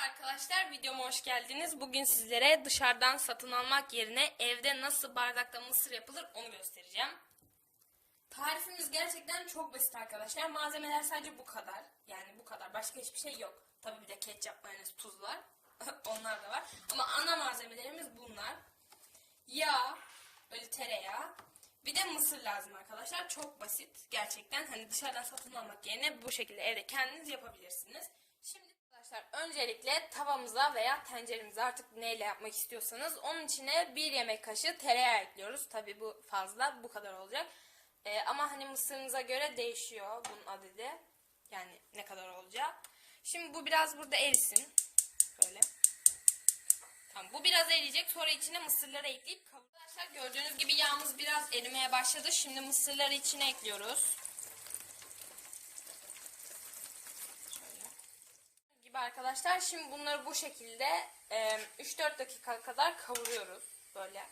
arkadaşlar videoma hoş geldiniz. Bugün sizlere dışarıdan satın almak yerine evde nasıl bardakta mısır yapılır onu göstereceğim. Tarifimiz gerçekten çok basit arkadaşlar. Malzemeler sadece bu kadar. Yani bu kadar. Başka hiçbir şey yok. Tabii bir de ketçap, mayonez, tuz var. Onlar da var. Ama ana malzemelerimiz bunlar. Yağ, böyle tereyağı. Bir de mısır lazım arkadaşlar. Çok basit gerçekten. Hani dışarıdan satın almak yerine bu şekilde evde kendiniz yapabilirsiniz. Arkadaşlar öncelikle tavamıza veya tenceremize artık neyle yapmak istiyorsanız onun içine bir yemek kaşığı tereyağı ekliyoruz. Tabi bu fazla bu kadar olacak. Ee, ama hani mısırınıza göre değişiyor bunun adedi. Yani ne kadar olacak. Şimdi bu biraz burada erisin. Böyle. Tamam bu biraz eriyecek. Sonra içine mısırları ekleyip. Arkadaşlar gördüğünüz gibi yağımız biraz erimeye başladı. Şimdi mısırları içine ekliyoruz. Şöyle. Gibi arkadaşlar şimdi bunları bu şekilde e, 3-4 dakika kadar kavuruyoruz. Böyle.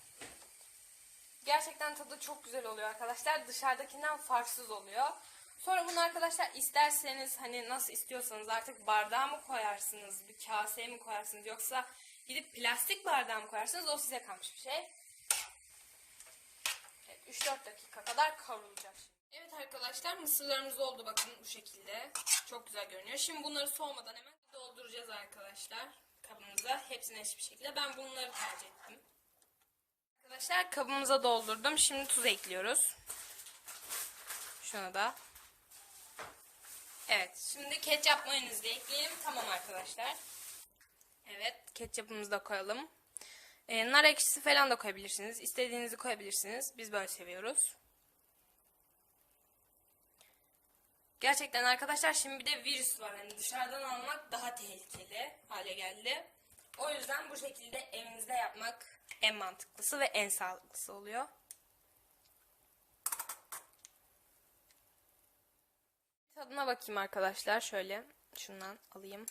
Gerçekten tadı çok güzel oluyor arkadaşlar. Dışarıdakinden farksız oluyor. Sonra bunu arkadaşlar isterseniz hani nasıl istiyorsanız artık bardağa mı koyarsınız, bir kaseye mi koyarsınız yoksa gidip plastik bardağa mı koyarsınız o size kalmış bir şey. Evet, 3-4 dakika kadar kavrulacak şimdi. Evet arkadaşlar mısırlarımız oldu bakın bu şekilde. Çok güzel görünüyor. Şimdi bunları soğumadan hemen dolduracağız arkadaşlar kabımıza. Hepsini eşit bir şekilde. Ben bunları tercih ettim. Arkadaşlar kabımıza doldurdum. Şimdi tuz ekliyoruz. Şunu da. Evet. Şimdi ketçap mayonezi de ekleyelim. Tamam arkadaşlar. Evet. Ketçapımızı da koyalım. Ee, nar ekşisi falan da koyabilirsiniz. İstediğinizi koyabilirsiniz. Biz böyle seviyoruz. Gerçekten arkadaşlar şimdi bir de virüs var. Hani dışarıdan almak daha tehlikeli hale geldi. O yüzden bu şekilde evinizde yapmak en mantıklısı ve en sağlıklısı oluyor. Tadına bakayım arkadaşlar. Şöyle şundan alayım.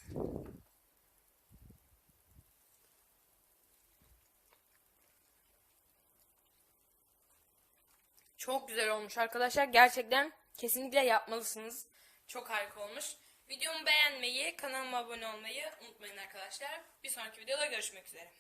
Çok güzel olmuş arkadaşlar. Gerçekten kesinlikle yapmalısınız. Çok harika olmuş. Videomu beğenmeyi, kanalıma abone olmayı unutmayın arkadaşlar. Bir sonraki videoda görüşmek üzere.